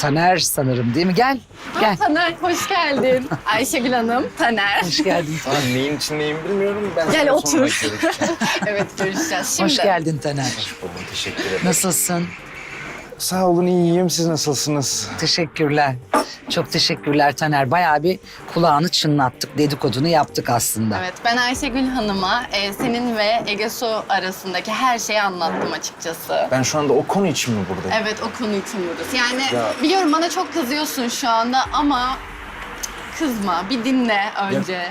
Taner sanırım değil mi? Gel, gel. Taner hoş geldin. Ayşegül Hanım, Taner. Hoş geldin. Tamam neyin içindeyim bilmiyorum. Ben Gel sana otur. sonra görüşeceğim. evet görüşeceğiz. Şimdi Hoş geldin Taner. Oğlum, teşekkür ederim. Nasılsın? Sağ olun iyiyim. Siz nasılsınız? Teşekkürler. Çok teşekkürler Taner. Bayağı bir kulağını çınlattık, dedikodunu yaptık aslında. Evet ben Ayşegül Hanım'a e, senin ve Ege Su arasındaki her şeyi anlattım açıkçası. Ben şu anda o konu için mi buradayım? Evet o konu için buradayız. Yani Ya- biliyorum bana çok kızıyorsun şu anda ama kızma bir dinle önce.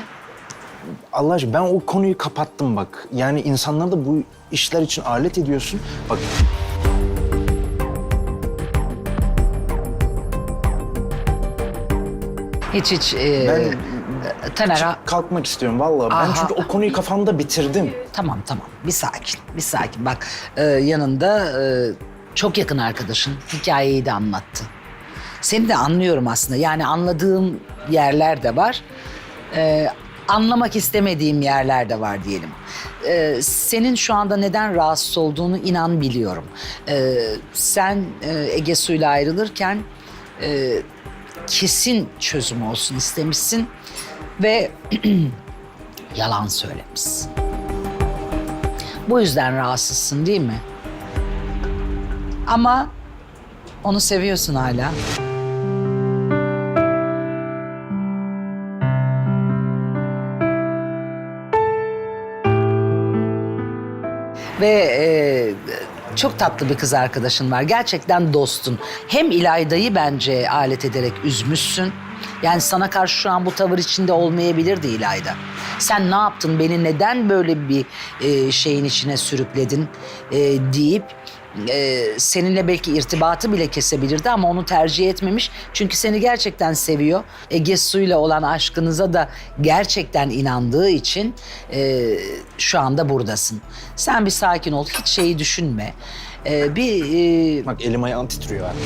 Allah aşkına ben o konuyu kapattım bak. Yani insanları da bu işler için alet ediyorsun. Bak Hiç hiç e, ben Taner ha- kalkmak istiyorum vallahi. Ben Aha. çünkü o konuyu kafamda bitirdim. Tamam tamam bir sakin bir sakin bak e, yanında e, çok yakın arkadaşın hikayeyi de anlattı. Seni de anlıyorum aslında yani anladığım yerler de var. E, anlamak istemediğim yerler de var diyelim. E, senin şu anda neden rahatsız olduğunu inan biliyorum. E, sen e, Ege Su'yla ayrılırken e, kesin çözüm olsun istemişsin ve yalan söylemişsin. Bu yüzden rahatsızsın değil mi? Ama onu seviyorsun hala. Ve e, çok tatlı bir kız arkadaşın var. Gerçekten dostun. Hem İlayda'yı bence alet ederek üzmüşsün. Yani sana karşı şu an bu tavır içinde olmayabilirdi İlayda. Sen ne yaptın, beni neden böyle bir e, şeyin içine sürükledin e, deyip e, seninle belki irtibatı bile kesebilirdi ama onu tercih etmemiş. Çünkü seni gerçekten seviyor. Ege Su'yla olan aşkınıza da gerçekten inandığı için e, şu anda buradasın. Sen bir sakin ol, hiç şeyi düşünme. E, bir e, Bak elim ayağım titriyor abi.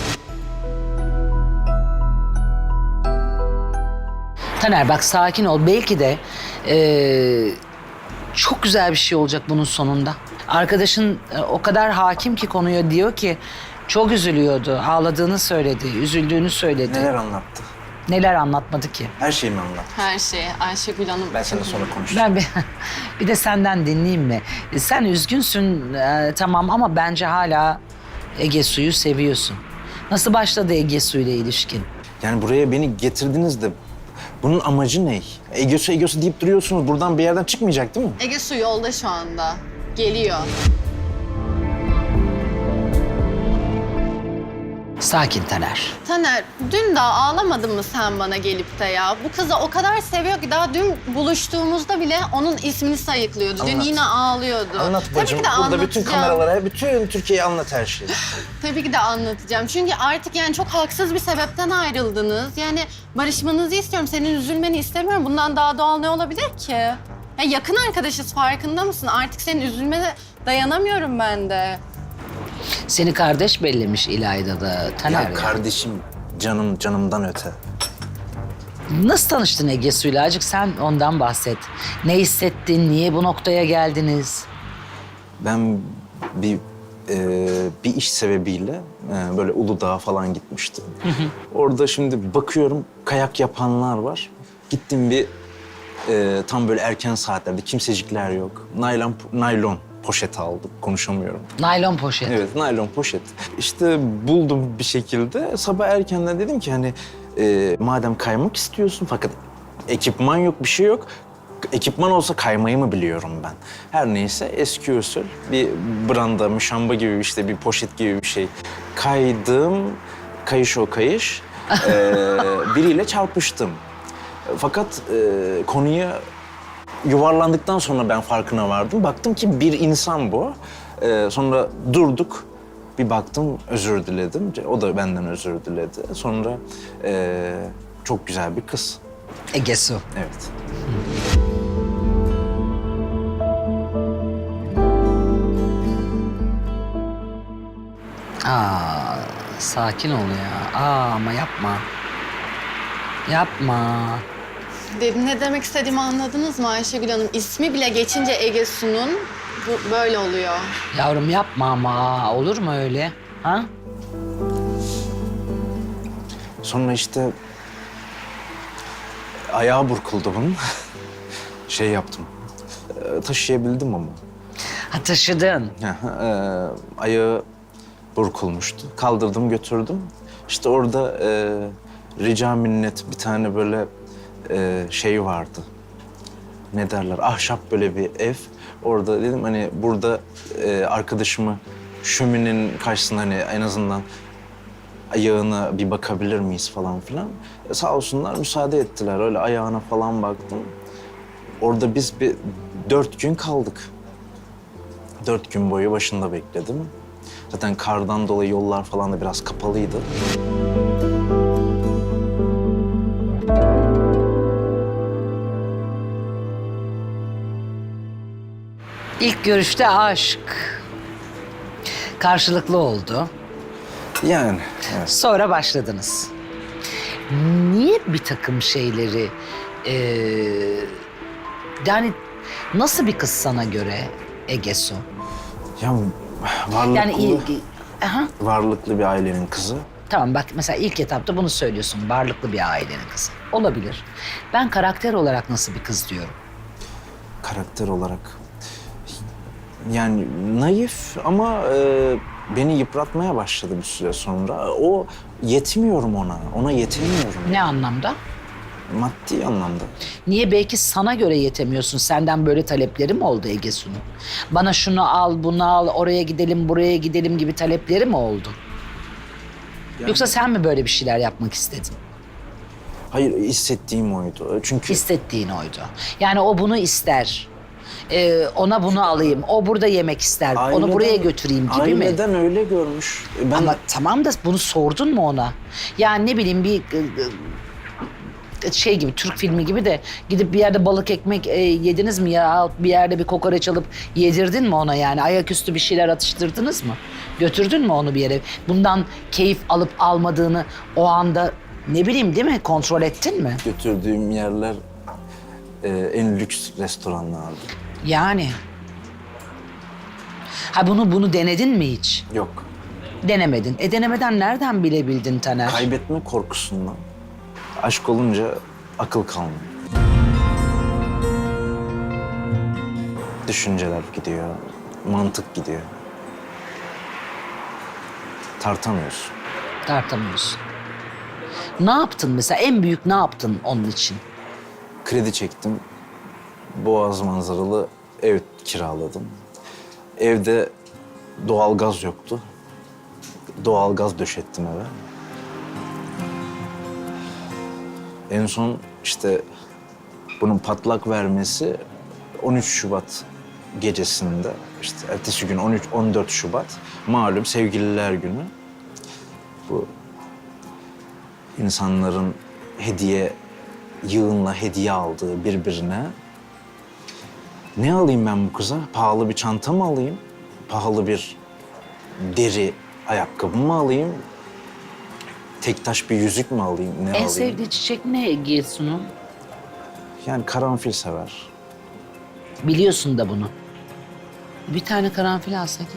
Taner bak sakin ol. Belki de eee, çok güzel bir şey olacak bunun sonunda. Arkadaşın e, o kadar hakim ki konuya diyor ki çok üzülüyordu. Ağladığını söyledi, üzüldüğünü söyledi. Neler Neler, anlattı? anlatmadı ki. Her şeyi mi anlattı? Her şeyi Ayşegül Hanım. Ben sana sonra konuşacağım. Ben bir, bir de senden dinleyeyim mi? Sen üzgünsün e, tamam ama bence hala Ege Su'yu seviyorsun. Nasıl başladı Ege Su'yla ilişkin? Yani buraya beni getirdiniz de bunun amacı ne? Egosu egosu deyip duruyorsunuz. Buradan bir yerden çıkmayacak değil mi? Ege Su yolda şu anda. Geliyor. Sakin Taner. Taner, dün daha ağlamadın mı sen bana gelip de ya? Bu kızı o kadar seviyor ki daha dün buluştuğumuzda bile onun ismini sayıklıyordu. Dün Anlat. yine ağlıyordu. Anlat Tabii bacım. ki de Burada bütün anlatacağım. kameralara, bütün Türkiye'ye anlat her şeyi. Tabii ki de anlatacağım. Çünkü artık yani çok haksız bir sebepten ayrıldınız. Yani barışmanızı istiyorum. Senin üzülmeni istemiyorum. Bundan daha doğal ne olabilir ki? Ya yakın arkadaşız farkında mısın? Artık senin üzülmene dayanamıyorum ben de. Seni kardeş bellemiş İlayda da Taner. ya ya. kardeşim canım canımdan öte. Nasıl tanıştın Ege Su'yla? Azıcık sen ondan bahset. Ne hissettin? Niye bu noktaya geldiniz? Ben bir e, bir iş sebebiyle e, böyle Uludağ'a falan gitmiştim. Orada şimdi bakıyorum kayak yapanlar var. Gittim bir e, tam böyle erken saatlerde kimsecikler yok. Naylon naylon poşet aldık. Konuşamıyorum. Naylon poşet. Evet, naylon poşet. İşte buldum bir şekilde. Sabah erkenden dedim ki hani e, madem kaymak istiyorsun fakat ekipman yok, bir şey yok. Ekipman olsa kaymayı mı biliyorum ben? Her neyse eski usul bir branda, müşamba gibi işte bir poşet gibi bir şey. Kaydım, kayış o kayış. E, biriyle çarpıştım. Fakat e, konuya yuvarlandıktan sonra ben farkına vardım. Baktım ki bir insan bu. Ee, sonra durduk. Bir baktım özür diledim. O da benden özür diledi. Sonra ee, çok güzel bir kız. Ege Su. Evet. Aa, sakin ol ya. Aa, ama yapma. Yapma. De- Ne demek istediğimi anladınız mı Ayşegül Hanım? İsmi bile geçince Ege Su'nun bu böyle oluyor. Yavrum yapma ama. Olur mu öyle? Ha? Sonra işte ayağı burkuldu bunun. şey yaptım. Ee, taşıyabildim ama. Ha taşıdın. E, ayağı burkulmuştu. Kaldırdım götürdüm. İşte orada e, rica minnet bir tane böyle e, şey vardı. Ne derler? Ahşap böyle bir ev. Orada dedim hani burada e, arkadaşımı şöminenin karşısında hani en azından ayağına bir bakabilir miyiz falan filan. E, sağ olsunlar müsaade ettiler. Öyle ayağına falan baktım. Orada biz bir dört gün kaldık. Dört gün boyu başında bekledim. Zaten kardan dolayı yollar falan da biraz kapalıydı. İlk görüşte aşk. Karşılıklı oldu. Yani evet. Sonra başladınız. Niye bir takım şeyleri... eee, yani nasıl bir kız sana göre Egesu? Ya varlıklı, Yani iyi... Aha. varlıklı bir ailenin kızı. Tamam bak mesela ilk etapta bunu söylüyorsun. Varlıklı bir ailenin kızı. Olabilir. Ben karakter olarak nasıl bir kız diyorum. Karakter olarak. Yani naif ama e, beni yıpratmaya başladı bir süre sonra. O yetmiyorum ona. Ona yetemiyorum. Ne anlamda? Maddi anlamda. Niye belki sana göre yetemiyorsun? Senden böyle talepleri mi oldu Egesu'nun? Bana şunu al, bunu al, oraya gidelim, buraya gidelim gibi talepleri mi oldu? Yoksa sen mi böyle bir şeyler yapmak istedin? Hayır hissettiğim oydu. Çünkü Hissettiğin oydu. Yani o bunu ister. Ee, ona bunu alayım. O burada yemek ister. onu buraya götüreyim gibi mi? Aileden öyle görmüş. Ben Ama tamam da bunu sordun mu ona? Yani ne bileyim bir e, şey gibi Türk filmi gibi de gidip bir yerde balık ekmek e, yediniz mi ya bir yerde bir kokoreç alıp yedirdin mi ona yani ayaküstü bir şeyler atıştırdınız mı? Götürdün mü onu bir yere? Bundan keyif alıp almadığını o anda ne bileyim değil mi kontrol ettin mi? götürdüğüm yerler e, en lüks restoranlardı. Yani. Ha bunu bunu denedin mi hiç? Yok. Denemedin. E denemeden nereden bilebildin Taner? Kaybetme korkusundan. Aşk olunca akıl kalmıyor. Düşünceler gidiyor, mantık gidiyor. Tartamıyorsun. Tartamıyorsun. Ne yaptın mesela? En büyük ne yaptın onun için? Kredi çektim. Boğaz manzaralı ev kiraladım. Evde doğalgaz yoktu. Doğalgaz döşettim eve. En son işte bunun patlak vermesi 13 Şubat gecesinde işte ertesi gün 13 14 Şubat malum sevgililer günü. Bu insanların hediye yığınla hediye aldığı birbirine. Ne alayım ben bu kıza? Pahalı bir çanta mı alayım? Pahalı bir deri ayakkabı mı alayım? Tek taş bir yüzük mü alayım? Ne En alayım? sevdiği çiçek ne Egesu'nun? Yani karanfil sever. Biliyorsun da bunu. Bir tane karanfil alsaydın.